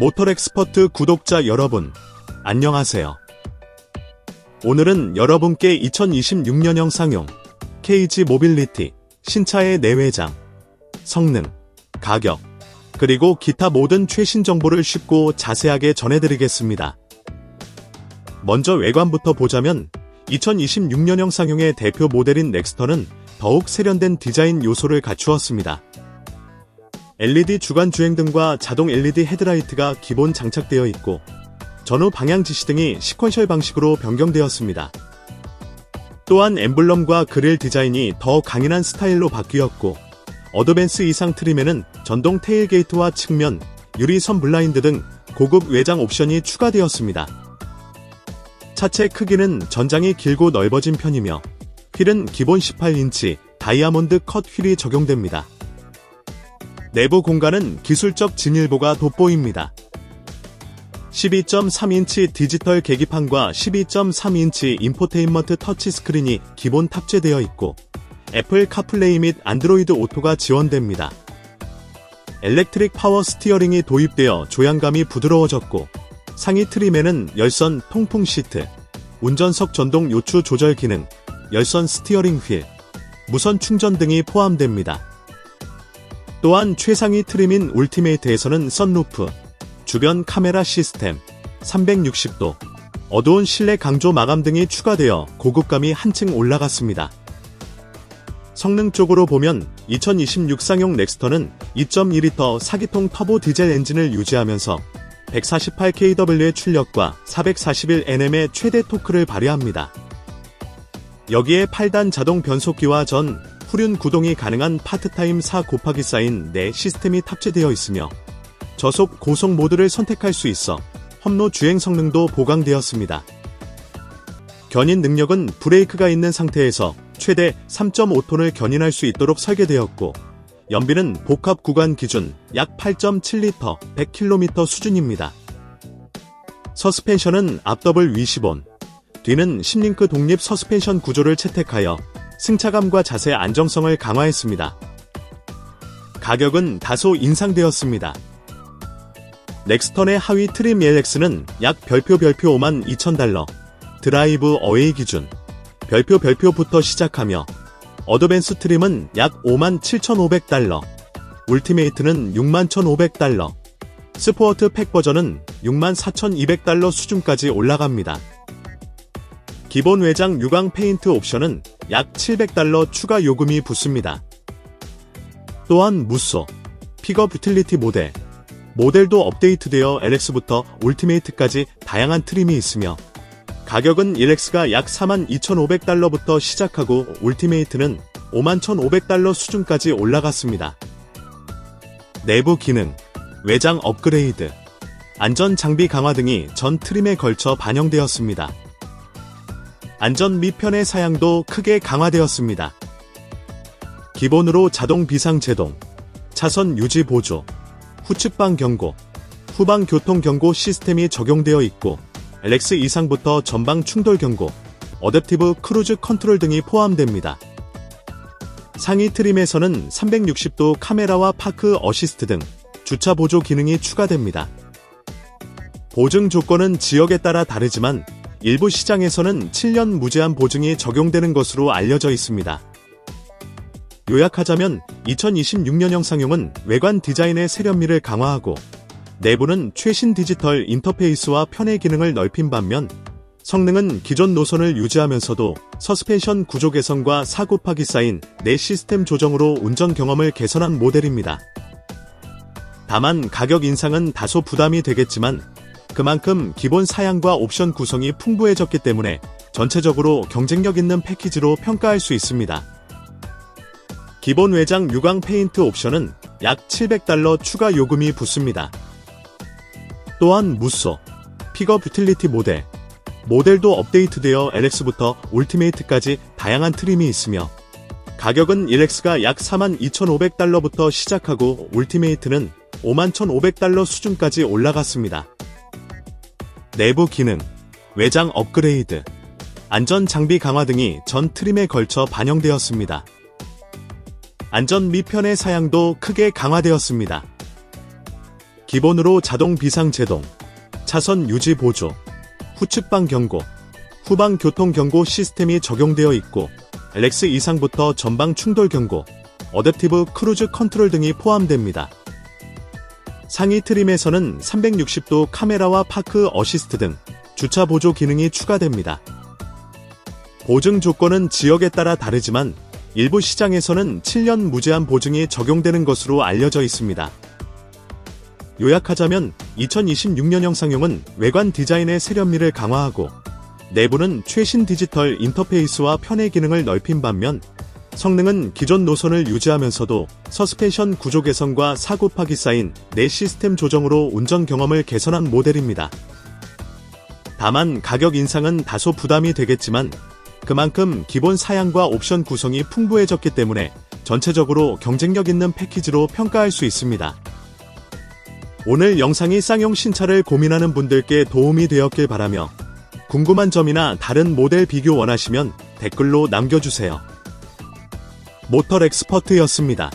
모터엑스퍼트 구독자 여러분, 안녕하세요. 오늘은 여러분께 2026년형 상용 KG 모빌리티 신차의 내외장, 성능, 가격, 그리고 기타 모든 최신 정보를 쉽고 자세하게 전해드리겠습니다. 먼저 외관부터 보자면 2026년형 상용의 대표 모델인 넥스터는 더욱 세련된 디자인 요소를 갖추었습니다. LED 주간 주행등과 자동 LED 헤드라이트가 기본 장착되어 있고 전후 방향 지시 등이 시퀀셜 방식으로 변경되었습니다. 또한 엠블럼과 그릴 디자인이 더 강인한 스타일로 바뀌었고 어드밴스 이상 트림에는 전동 테일게이트와 측면, 유리선 블라인드 등 고급 외장 옵션이 추가되었습니다. 차체 크기는 전장이 길고 넓어진 편이며 휠은 기본 18인치 다이아몬드 컷 휠이 적용됩니다. 내부 공간은 기술적 진일보가 돋보입니다. 12.3인치 디지털 계기판과 12.3인치 인포테인먼트 터치스크린이 기본 탑재되어 있고 애플 카플레이 및 안드로이드 오토가 지원됩니다. 엘렉트릭 파워 스티어링이 도입되어 조향감이 부드러워졌고 상위 트림에는 열선 통풍 시트, 운전석 전동 요추 조절 기능, 열선 스티어링 휠, 무선 충전 등이 포함됩니다. 또한 최상위 트림인 울티메이트에서는 썬루프, 주변 카메라 시스템, 360도, 어두운 실내 강조 마감 등이 추가되어 고급감이 한층 올라갔습니다. 성능 쪽으로 보면 2026 쌍용 넥스터는 2.2L 4기통 터보 디젤 엔진을 유지하면서 148kW의 출력과 441Nm의 최대 토크를 발휘합니다. 여기에 8단 자동 변속기와 전, 후륜 구동이 가능한 파트타임 4 곱하기 사인 내 시스템이 탑재되어 있으며 저속 고속 모드를 선택할 수 있어 험로 주행 성능도 보강되었습니다. 견인 능력은 브레이크가 있는 상태에서 최대 3.5톤을 견인할 수 있도록 설계되었고 연비는 복합 구간 기준 약 8.7리터 100km 수준입니다. 서스펜션은 앞더블 위시본, 뒤는 심링크 독립 서스펜션 구조를 채택하여 승차감과 자세 안정성을 강화했습니다. 가격은 다소 인상되었습니다. 넥스턴의 하위 트림 ELX는 약 별표 별표 5만 2천 달러, 드라이브 어웨이 기준, 별표 별표부터 시작하며 어드밴스 트림은 약 5만 7,500달러, 울티메이트는 6만 1,500달러, 스포어트 팩 버전은 6만 4,200달러 수준까지 올라갑니다. 기본 외장 유광 페인트 옵션은 약 700달러 추가 요금이 붙습니다. 또한 무쏘, 픽업 유틸리티 모델, 모델도 업데이트되어 LX부터 울티메이트까지 다양한 트림이 있으며 가격은 1X가 약 42,500달러부터 시작하고 울티메이트는 51,500달러 수준까지 올라갔습니다. 내부 기능, 외장 업그레이드, 안전 장비 강화 등이 전 트림에 걸쳐 반영되었습니다. 안전 미편의 사양도 크게 강화되었습니다. 기본으로 자동 비상 제동, 차선 유지 보조, 후측방 경고, 후방 교통 경고 시스템이 적용되어 있고 LX 이상부터 전방 충돌 경고, 어댑티브 크루즈 컨트롤 등이 포함됩니다. 상위 트림에서는 360도 카메라와 파크 어시스트 등 주차 보조 기능이 추가됩니다. 보증 조건은 지역에 따라 다르지만 일부 시장에서는 7년 무제한 보증이 적용되는 것으로 알려져 있습니다. 요약하자면 2026년형 상용은 외관 디자인의 세련미를 강화하고 내부는 최신 디지털 인터페이스와 편의 기능을 넓힌 반면 성능은 기존 노선을 유지하면서도 서스펜션 구조 개선과 4 곱하기 쌓인 내 시스템 조정으로 운전 경험을 개선한 모델입니다. 다만 가격 인상은 다소 부담이 되겠지만 그만큼 기본 사양과 옵션 구성이 풍부해졌기 때문에 전체적으로 경쟁력 있는 패키지로 평가할 수 있습니다. 기본 외장 유광 페인트 옵션은 약 700달러 추가 요금이 붙습니다. 또한 무쏘, 픽업 유틸리티 모델, 모델도 업데이트되어 LX부터 울티메이트까지 다양한 트림이 있으며 가격은 1X가 약 42,500달러부터 시작하고 울티메이트는 51,500달러 수준까지 올라갔습니다. 내부 기능, 외장 업그레이드, 안전 장비 강화 등이 전 트림에 걸쳐 반영되었습니다. 안전 미편의 사양도 크게 강화되었습니다. 기본으로 자동 비상 제동, 차선 유지 보조, 후측방 경고, 후방 교통 경고 시스템이 적용되어 있고 LX 이상부터 전방 충돌 경고, 어댑티브 크루즈 컨트롤 등이 포함됩니다. 상위 트림에서는 360도 카메라와 파크 어시스트 등 주차 보조 기능이 추가됩니다. 보증 조건은 지역에 따라 다르지만 일부 시장에서는 7년 무제한 보증이 적용되는 것으로 알려져 있습니다. 요약하자면 2026년형 상용은 외관 디자인의 세련미를 강화하고 내부는 최신 디지털 인터페이스와 편의 기능을 넓힌 반면 성능은 기존 노선을 유지하면서도 서스펜션 구조 개선과 4 곱하기 쌓인 내 시스템 조정으로 운전 경험을 개선한 모델입니다. 다만 가격 인상은 다소 부담이 되겠지만 그만큼 기본 사양과 옵션 구성이 풍부해졌기 때문에 전체적으로 경쟁력 있는 패키지로 평가할 수 있습니다. 오늘 영상이 쌍용 신차를 고민하는 분들께 도움이 되었길 바라며 궁금한 점이나 다른 모델 비교 원하시면 댓글로 남겨주세요. 모털 엑스퍼트였습니다.